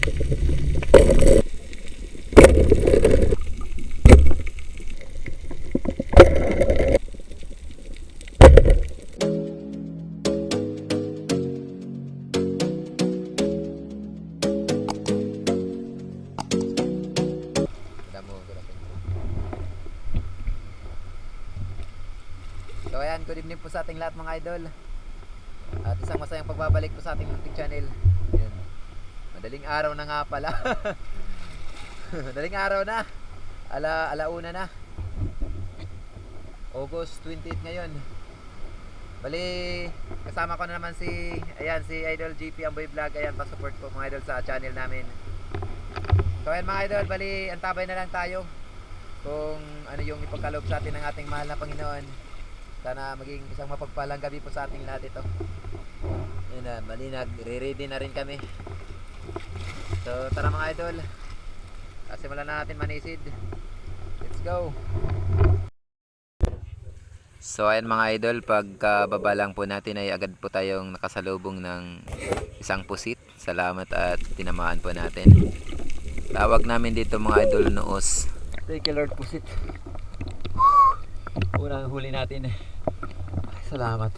So ayan, good evening po sa ating lahat mga idol. At isang masayang pagbabalik po sa ating munting channel. Ayan. Madaling araw na nga pala. Madaling araw na. Ala, alauna na. August 28 ngayon. Bali, kasama ko na naman si, ayan, si Idol GP Amboy Vlog. Ayan, pa-support po mga idol sa channel namin. So ayan mga idol, bali, antabay na lang tayo kung ano yung ipagkaloob sa atin ng ating mahal na Panginoon. Sana maging isang mapagpalang gabi po sa ating lahat ito. Yun na, bali nagre-ready na rin kami. So tara mga idol, simulan na natin manisid. Let's go! So ayan mga idol, pagkababa lang po natin ay agad po tayong nakasalubong ng isang pusit. Salamat at tinamaan po natin. Tawag namin dito mga idol noos. Thank you Lord pusit. Unang huli natin. Salamat.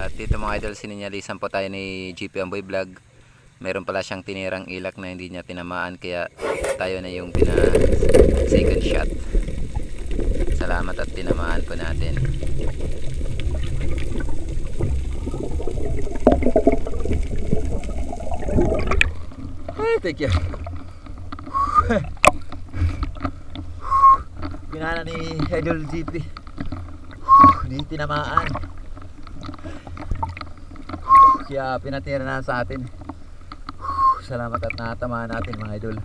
At dito mga idol, sininyalisan po tayo ni GP Amboy Vlog. Meron pala siyang tinirang ilak na hindi niya tinamaan kaya tayo na yung pina second shot. Salamat at tinamaan po natin. Ay, thank you. Ginana ni Idol GP. Hindi tinamaan. Kaya pinatira na sa atin. Salamat at natamaan natin mga idol.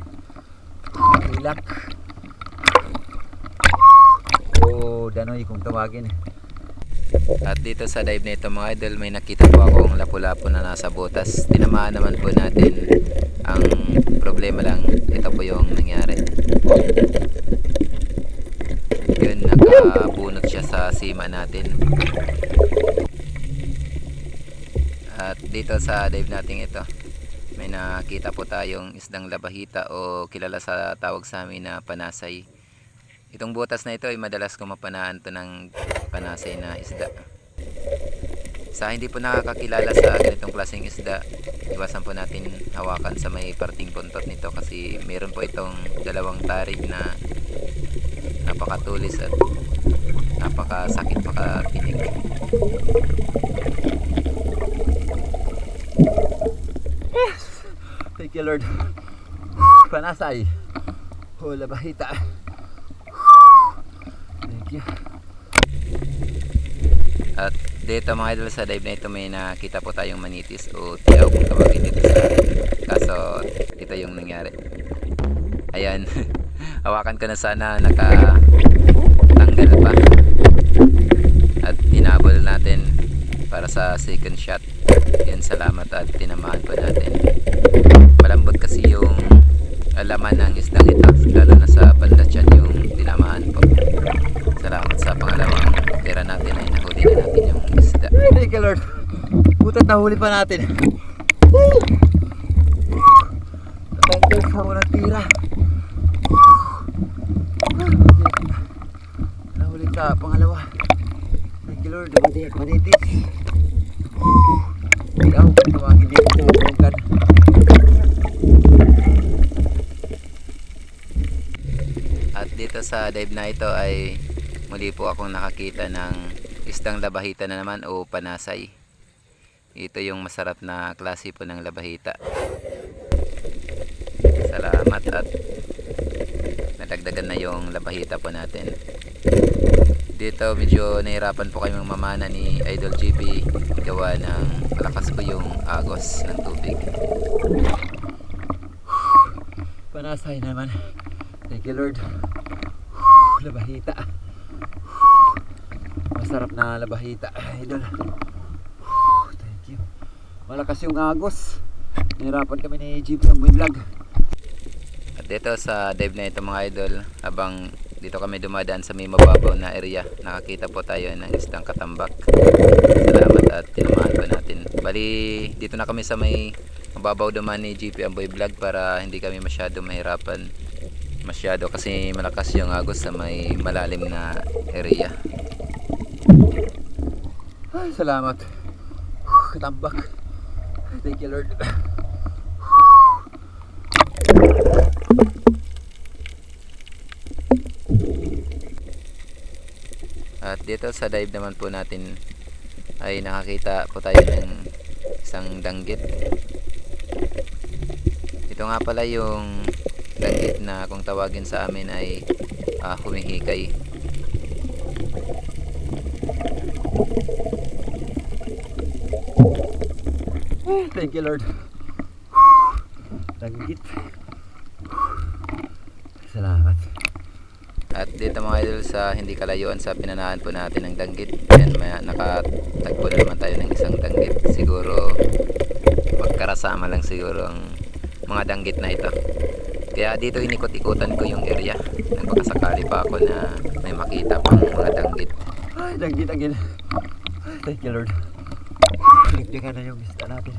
Ilak. O danoy kung tawagin. At dito sa dive na ito mga idol, may nakita po akong lapu-lapu na nasa butas. Tinamaan naman po natin. Ang problema lang, ito po yung nangyari. Yun, nakabunot siya sa sima natin. At dito sa dive natin ito, may nakita po tayong isdang labahita o kilala sa tawag sa amin na panasay. Itong butas na ito ay madalas kumapanaan to ng panasay na isda. Sa hindi po nakakakilala sa ganitong klaseng isda, iwasan po natin hawakan sa may parting puntot nito kasi meron po itong dalawang tarig na napakatulis at napakasakit makatinig. You Lord. Panasay. Hula bahita. Thank you. At dito mga idol sa dive na ito may nakita po tayong manitis o tiyaw kung tawagin dito sa. Kaso ito yung nangyari. Ayan. Hawakan ko na sana naka tanggal pa. At tinabol natin para sa second shot. Yan salamat at tinamaan po natin. Malambot kasi yung laman ng isdang ito lalo na sa bandat yan yung tinamaan po. Salamat sa pangalawang tira natin ay nahuli na natin yung isda. Thank you Lord. Butat nahuli pa natin. Thank you sa unang tira. Nahuli sa pangalawa. Thank you Lord. Manitis. Manitis. Ikaw, tawagin dito sa bungkan. At dito sa dive na ito ay muli po akong nakakita ng isdang labahita na naman o panasay. Ito yung masarap na klase po ng labahita. Salamat at nadagdagan na yung labahita po natin. Dito medyo nahirapan po kayong mamana ni Idol GP gawa ng malakas po yung agos ng tubig. Panasay naman. Thank you Lord. Labahita. Masarap na labahita, idol. Thank you. Malakas yung agos. Nahirapan kami ni Jeep ng vlog. At dito sa dive na ito mga idol, habang dito kami dumadaan sa may mababaw na area, nakakita po tayo ng isdang katambak. Salamat at Bali, dito na kami sa may mababaw naman ni GP Amboy Vlog para hindi kami masyado mahirapan masyado kasi malakas yung agos sa may malalim na area. Ay, salamat. Katambak. Thank you Lord. At dito sa dive naman po natin ay nakakita po tayo ng isang danggit. Ito nga pala yung danggit na kung tawagin sa amin ay ah, humihikay. Thank you, Lord. Tanggit. Salamat. At dito mga idol sa hindi kalayuan sa pinanahan po natin ng danggit. Yan, may, nakatagpo na naman tayo ng isang danggit. Siguro magkarasama lang siguro ang mga danggit na ito. Kaya dito inikot-ikutan ko yung area. Nang baka sakali pa ako na may makita pang mga danggit. Ay, tanggit again. Thank you, Lord. Ligdigan na yung isda natin.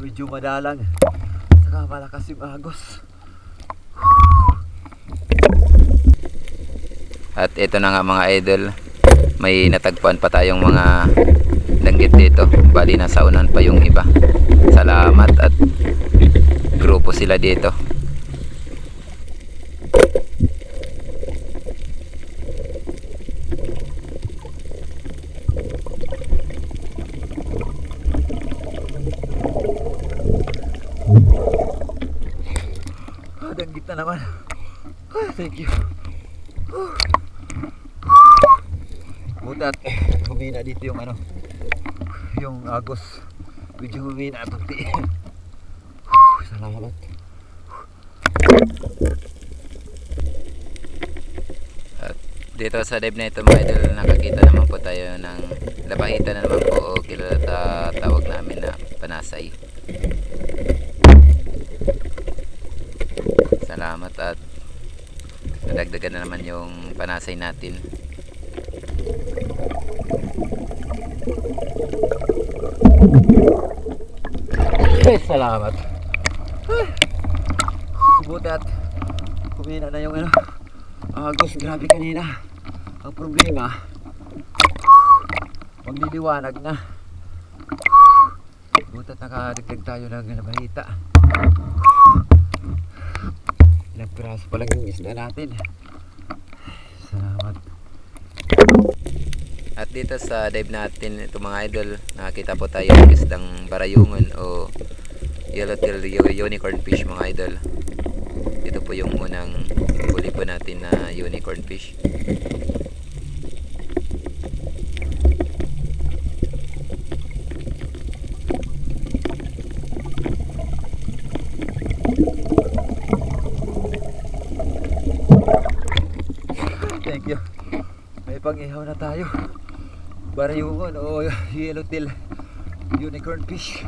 Medyo madalang. Saka malakas yung agos. At ito na nga mga idol, may natagpuan pa tayong mga danggit dito. Bali nasa unan pa yung iba. Salamat at grupo sila dito. Ah, danggit na naman. Ay, thank you. Butat, humina dito yung ano, yung agos. Medyo humina at unti. Salamat. Dito sa dive na ito mga idol, nakakita naman po tayo ng labahita na naman po o kilala ta- tawag namin na panasay. Salamat at nadagdagan na naman yung panasay natin. Ay, salamat. Ay. Butat, humina na yung ano, agos. Grabe kanina. Ang problema, magliliwanag na. Butat nakadagdag tayo ng nabahita. Ilang piraso pa lang yung isda natin. Salamat. At dito sa dive natin, ito mga idol, nakakita po tayo ng isdang barayungon o yellowtail unicorn fish mga idol. Po yung unang huli po natin na unicorn fish. Thank you. May pang-ihaw na tayo. Barayungon o yellowtail unicorn fish.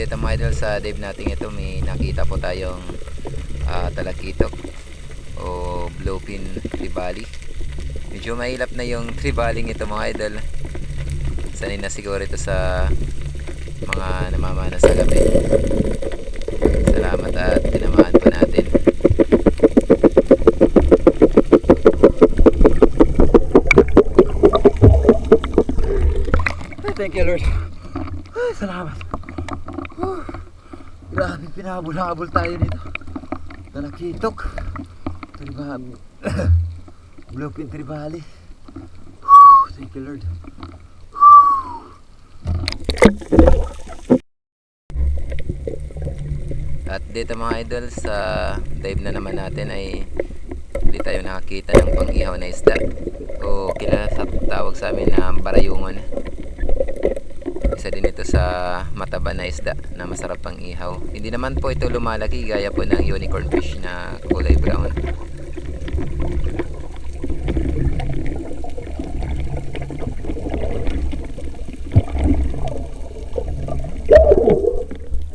At dito mga idol sa dive natin ito may nakita po tayong ah, talakitok o bluefin tribali. Medyo mahilap na yung tribaling ito mga idol. Sanay na siguro ito sa mga namamana sa gabi. Salamat at tinamaan po natin. Ay, Thank you, Lord. Ay, salamat. Whew. Grabe, pinahabol-habol tayo dito. Talakitok. Tribali. Bluefin Tribali. Thank you, Lord. At dito mga idol sa dive na naman natin ay hindi tayo nakakita ng pang-ihaw na isda o kilala sa tawag sa amin na barayungon. Isa din ito sa mataba na isda na masarap pang ihaw. Hindi naman po ito lumalaki gaya po ng unicorn fish na kulay brown.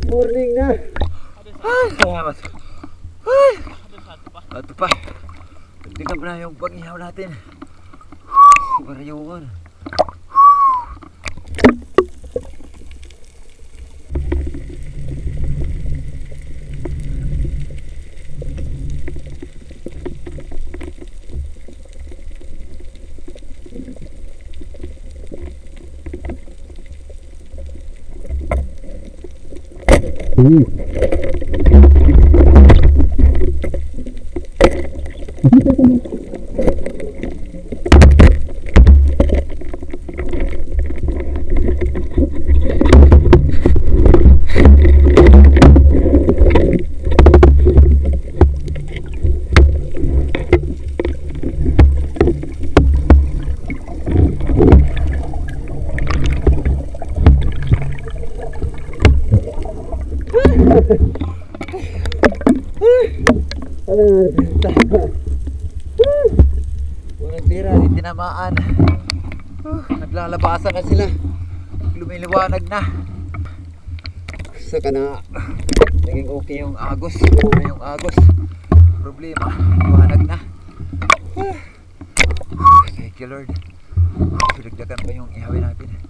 Morning na. Ay, salamat. Ay. Ito pa. Tignan pa na yung pag-ihaw natin. Barayungan. Unang tira, di tinamaan. Uh, naglalabasan na sila. Lumiliwanag na. Saka na, naging okay yung agos. Ano yung agos? Problema, liwanag na. Ah. Thank you Lord. Pinagdagan pa yung ihawin natin.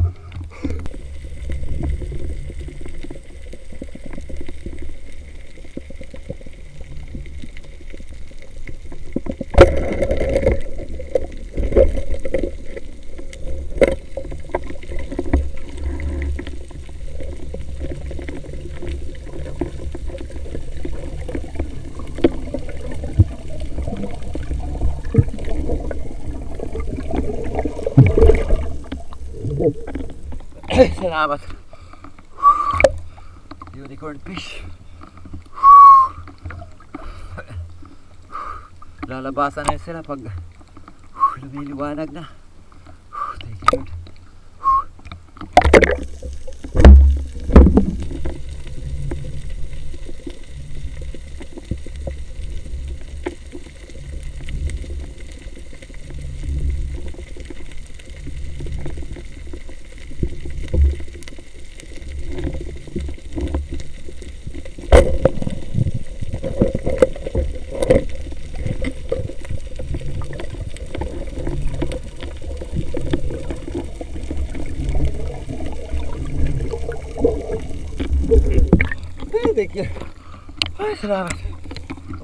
Salamat. Unicorn fish. Lalabasan na sila pag lumiliwanag na. Thank you Lord. Thank you. Ay, salamat.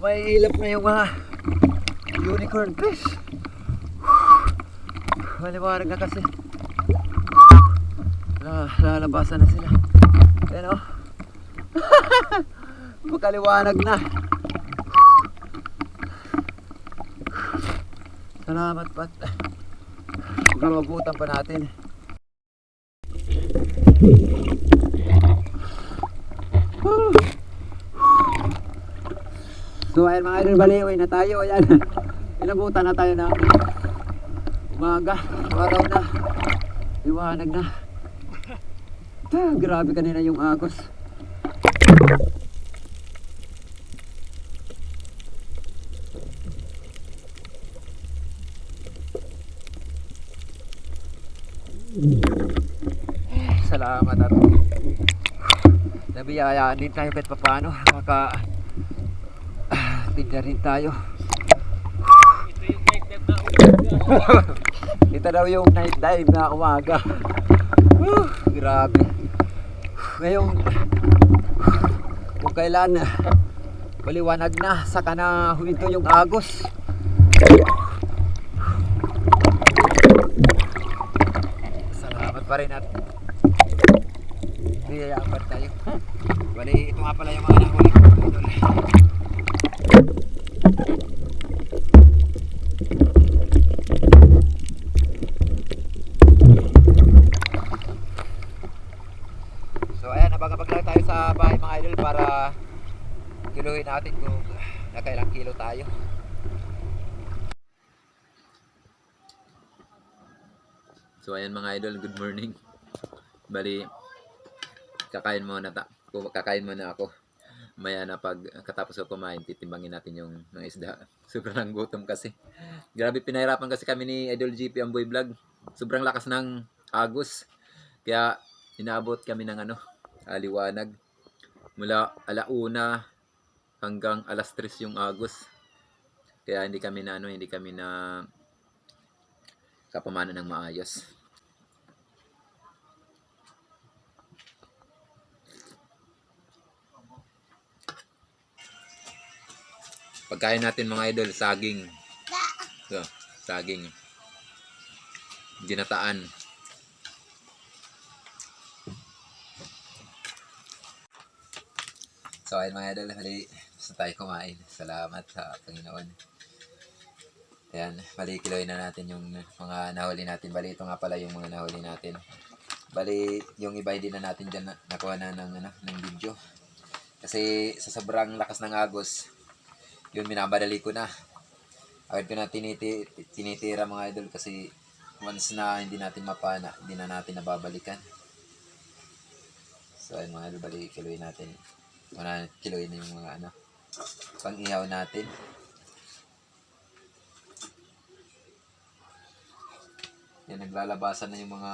May ilap na yung mga unicorn fish. Maliwanag na kasi. La, lalabasan na sila. Ayan o. Makaliwanag na. Salamat pat. Kamabutan pa natin. So ayan mga idol, bali, uwi na tayo. Ayan. Inabutan na tayo na umaga, araw na. Liwanag na. Ah, grabe kanina yung agos. Salamat at nabiyayaan din tayo kahit paano. Maka tignan rin tayo. Ito daw yung night dive na umaga. Whew, grabe. Ngayon, kung kailan maliwanag na, saka na huminto yung agos. Salamat pa rin at pa rin tayo. Bali, ito nga pala yung mga nahuli ko. Idol. So ayan, abang-abang lang tayo sa bahay mga idol para kiluhin natin kung nakailang kilo tayo. So ayan mga idol, good morning. Bali, kakain muna ta. Kakain muna ako. Maya na pag katapos ko kumain, titimbangin natin yung mga isda. Sobrang gutom kasi. Grabe pinahirapan kasi kami ni Idol GP ang boy vlog. Sobrang lakas ng agos. Kaya inaabot kami ng ano, aliwanag. Mula alauna hanggang alas 3 yung agos. Kaya hindi kami na ano, hindi kami na kapamana ng maayos. Pagkain natin mga idol, saging. Ito, saging. Ginataan. So ayun mga idol, hali, gusto tayo kumain. Salamat sa Panginoon. Ayan, bali kiloin na natin yung mga nahuli natin. Bali ito nga pala yung mga nahuli natin. Bali yung iba hindi na natin dyan na, nakuha na ng, ano, ng video. Kasi sa sobrang lakas ng agos, yun minabadali ko na. Agad ko na tiniti, tinitira mga idol kasi once na hindi natin mapana, hindi na natin nababalikan. So ayun mga idol, bali kiloin natin. Una kiloin na yung mga ano, pang ihaw natin. Yan, naglalabasan na yung mga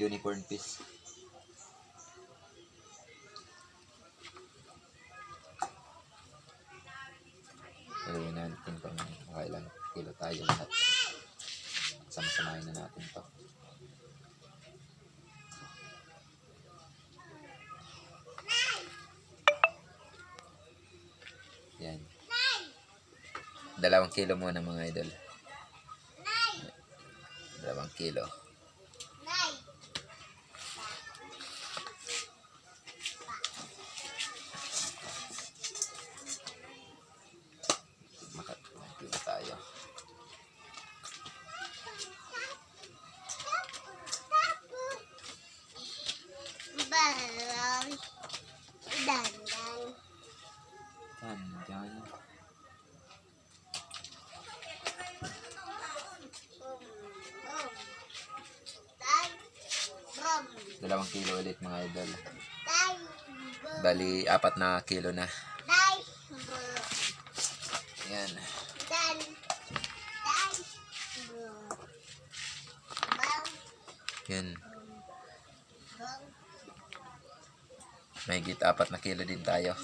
unicorn fish. Gawin natin kung makailang kilo tayo lahat. Sama-samahin na natin to. Yan. Dalawang kilo muna mga idol. Dalawang kilo. Kilo ulit mga idol. Bali, apat na kilo na. Yan. Yan. May git apat na kilo din tayo.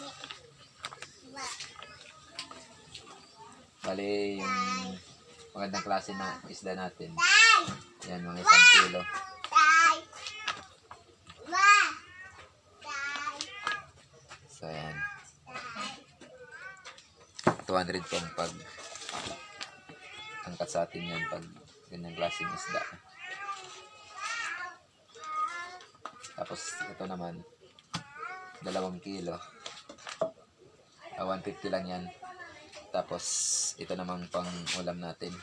Ba. Bali, yung magandang klase na isda natin. Yan, mga isang kilo. 200 pong pag angkat sa atin yan pag ganyang klaseng isda. Tapos, ito naman, dalawang kilo. Ah, 150 lang yan. Tapos, ito namang pang ulam natin.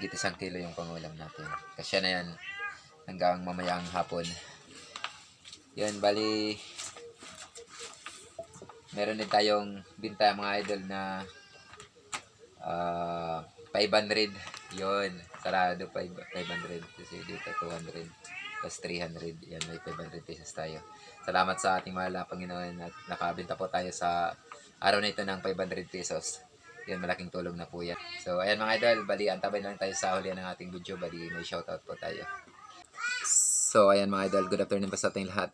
Higit isang kilo yung pangulam natin. Kasi na yan hanggang mamayang hapon. Yan, bali meron din tayong binta mga idol na ah 500 yon sarado 5 500 kasi dito 200 plus 300 yan may 500 pesos tayo. Salamat sa ating mahal na Panginoon at nakabenta po tayo sa araw na ito ng 500 pesos yan malaking tulong na po yan so ayan mga idol bali antabay lang tayo sa huli ng ating video bali may shoutout po tayo so ayan mga idol good afternoon pa sa ating lahat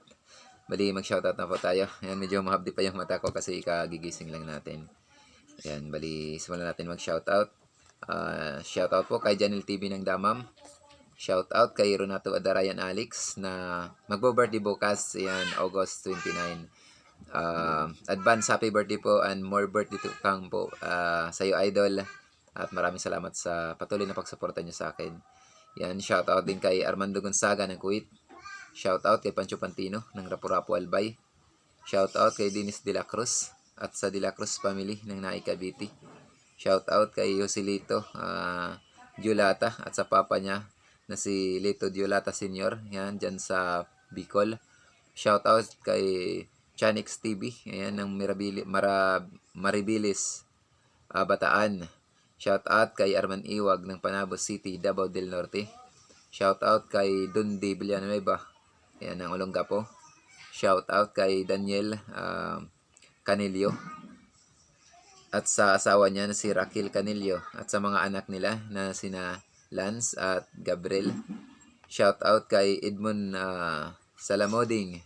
Bali, mag-shoutout na po tayo. Ayan, medyo mahapdi pa yung mata ko kasi kagigising lang natin. Ayan, bali, simulan natin mag-shoutout. Uh, shoutout po kay Janel TV ng Damam. Shoutout kay Renato Adarayan Alex na magbo-birthday bukas. Ayan, August 29. Uh, advance happy birthday po and more birthday to come po uh, sa iyo, idol. At maraming salamat sa patuloy na pagsuporta niyo sa akin. Yan, shoutout din kay Armando Gonzaga ng Kuwait. Shoutout kay Pancho Pantino ng Rapu-Rapu Albay. Shoutout kay Dennis De La Cruz at sa De La Cruz family ng Naik Cavite. Shoutout kay Joselito uh, Diolata at sa papa niya na si Lito Diolata Senior. Yan, dyan sa Bicol. Shoutout kay Chanix TV. Ayan, ng Mirabili, Mara, Maribilis, ah, Bataan. Shoutout kay Arman Iwag ng Panabo City, Davao del Norte. Shoutout kay Dundi Villanueva. Ayan, ng Olongapo. Shoutout kay Daniel um, Canilio. At sa asawa niya na si Raquel Canilio. At sa mga anak nila na sina Lance at Gabriel. Shout out kay Edmond ah, Salamoding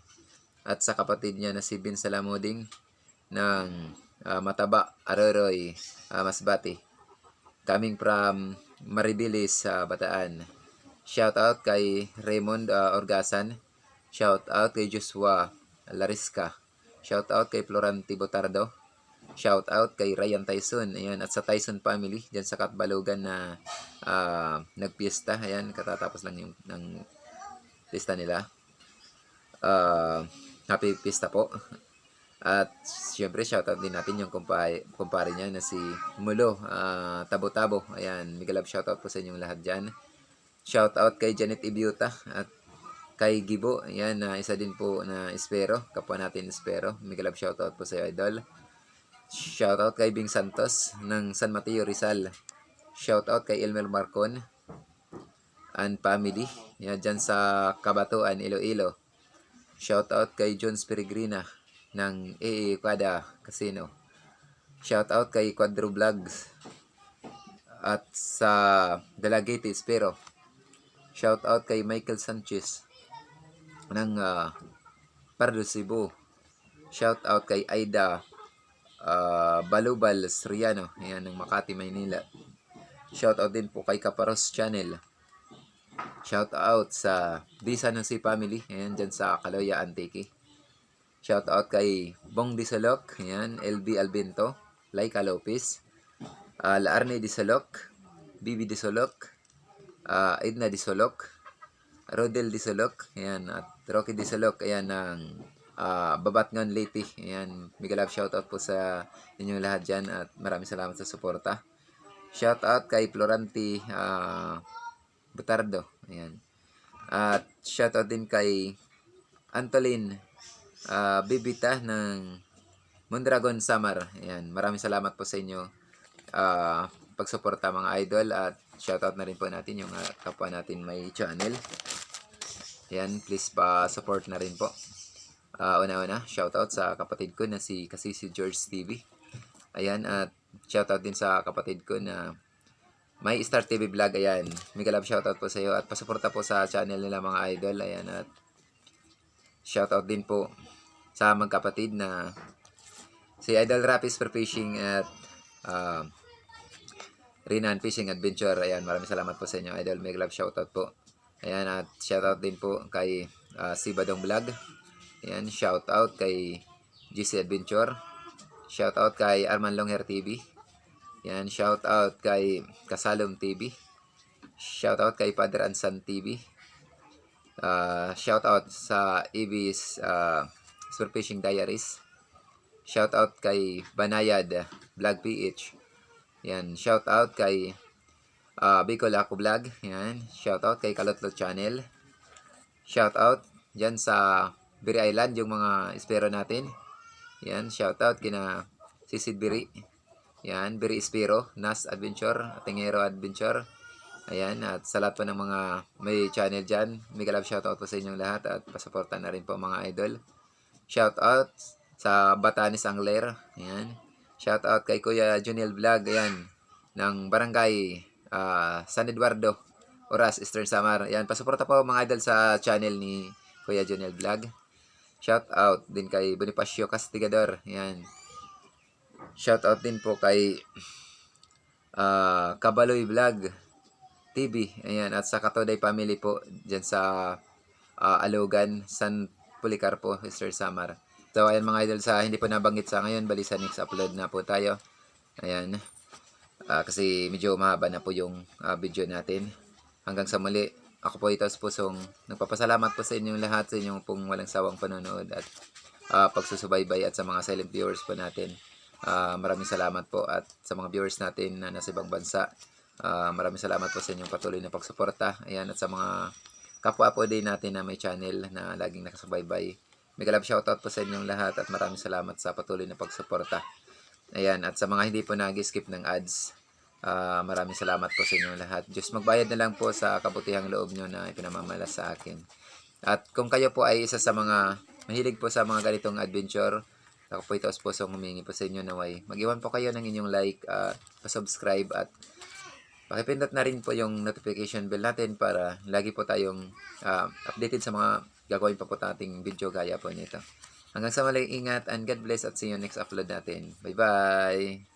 at sa kapatid niya na si Bin Salamoding ng ah, Mataba, Aroroy, ah, Masbati. Coming from Maribilis sa Bataan. Shout out kay Raymond ah, Orgasan. Shout out kay Joshua Larisca. Shout out kay Florante Botardo. Shout out kay Ryan Tyson. Ayan, at sa Tyson family diyan sa Katbalogan na ah, nagpiesta. Ayan, katatapos lang yung ng pista nila. Ah, happy pista po. At syempre shoutout din natin yung kumpare, kumpare niya na si Mulo, ah, Tabo-Tabo. Ayan, mega shoutout po sa inyong lahat dyan. Shoutout kay Janet Ibiuta at kay Gibo. Ayan, na isa din po na Espero. Kapwa natin Espero. Mega shoutout po sa iyo, Idol. Shoutout kay Bing Santos ng San Mateo Rizal. Shoutout kay Elmer Marcon and family. Yan dyan sa Kabatuan, Iloilo. Shoutout kay Jones Peregrina ng AA Quada Casino. Shoutout kay Quadro Vlogs at sa Dalagete Espero. Shoutout kay Michael Sanchez ng ah, Pardo Cebu. Shoutout kay Aida ah, Balubal Sriano, ayan ng Makati, Maynila. Shoutout din po kay Kaparos Channel. Shoutout sa Disa ng si Family, ayan dyan sa Kaloya Antique. Shoutout kay Bong Disalok, ayan, LB Albento, Laika Lopez, uh, Laarne Disalok, Bibi Disalok, uh, Edna Disalok, Rodel Disalok, ayan, at Rocky Disalok, ayan, ng uh, Babatngan Leyte, ayan, mega love shoutout po sa inyong lahat dyan at maraming salamat sa suporta. Shoutout kay Florante uh, Butardo, ayan. At shoutout din kay Antolin ah, Bibita ng Mondragon Samar. Ayan, maraming salamat po sa inyo ah, pagsuporta mga idol at shoutout na rin po natin yung ah, kapwa natin may channel. Ayan, please pa-support na rin po. Ah, una-una, shoutout sa kapatid ko na si Kasisi George TV. Ayan, at shoutout din sa kapatid ko na may Star TV Vlog. Ayan, mega love shoutout po sa iyo at pasuporta po sa channel nila mga idol. Ayan, at shoutout din po sa magkapatid na si Idol Rapis for Fishing at uh, Rinan Fishing Adventure. Ayan, maraming salamat po sa inyo. Idol, mega love shoutout po. Ayan, at shoutout din po kay uh, si Badong Vlog. Ayan, shoutout kay GC Adventure. Shoutout kay Arman Longhair TV. Ayan, shoutout kay Kasalom TV. Shoutout kay Father Ansan TV. Uh, shoutout sa Ibis uh, Super Fishing Diaries. Shoutout kay Banayad Vlog PH. Yan, shoutout kay uh, Bicol Ako Vlog. Yan, shoutout kay Kalotlot Channel. Shoutout dyan sa Biri Island, yung mga espero natin. Yan, shoutout kina Sisid Biri. Yan, Biri Espero, Nas Adventure, Atingero Adventure. Ayan, at sa lahat po ng mga may channel dyan, mega love shoutout po sa inyong lahat at pasuporta na rin po mga idol. Shoutout sa Batanes Angler. Ayan. Shoutout kay Kuya Juniel Vlog. Ayan. Ng Barangay ah, San Eduardo. Oras, Eastern Samar. Ayan. Pasuporta po mga idol sa channel ni Kuya Juniel Vlog. Shoutout din kay Bonifacio Castigador. Ayan. Shoutout din po kay ah, Kabaloy Vlog TV. Ayan. At sa Katoday Family po. Dyan sa ah, Alogan, San Policarpo, Eastern Samar. So, ayan mga idol, sa hindi po nabanggit sa ngayon, bali sa next upload na po tayo. Ayan. Ah, kasi medyo mahaba na po yung ah, video natin. Hanggang sa muli, ako po ito pusong nagpapasalamat po sa inyong lahat sa inyong pong walang sawang panonood at ah, pagsusubaybay at sa mga silent viewers po natin. Ah, maraming salamat po at sa mga viewers natin na nasa ibang bansa. ah, maraming salamat po sa inyong patuloy na pagsuporta. Ayan, at sa mga kapwa po din natin na may channel na laging nakasubaybay. Mega love shoutout po sa inyong lahat at maraming salamat sa patuloy na pagsuporta. Ayan, at sa mga hindi po nag-skip ng ads, ah, maraming salamat po sa inyong lahat. Diyos magbayad na lang po sa kabutihang loob nyo na ipinamamalas sa akin. At kung kayo po ay isa sa mga mahilig po sa mga ganitong adventure, ako po ito sa pusong humingi po sa inyo naway. Mag-iwan po kayo ng inyong like, at pa-subscribe at pakipindot na rin po yung notification bell natin para lagi po tayong ah, updated sa mga gagawin pa po nating video gaya po nito. Hanggang sa mali, ingat and God bless at see you next upload natin. Bye-bye!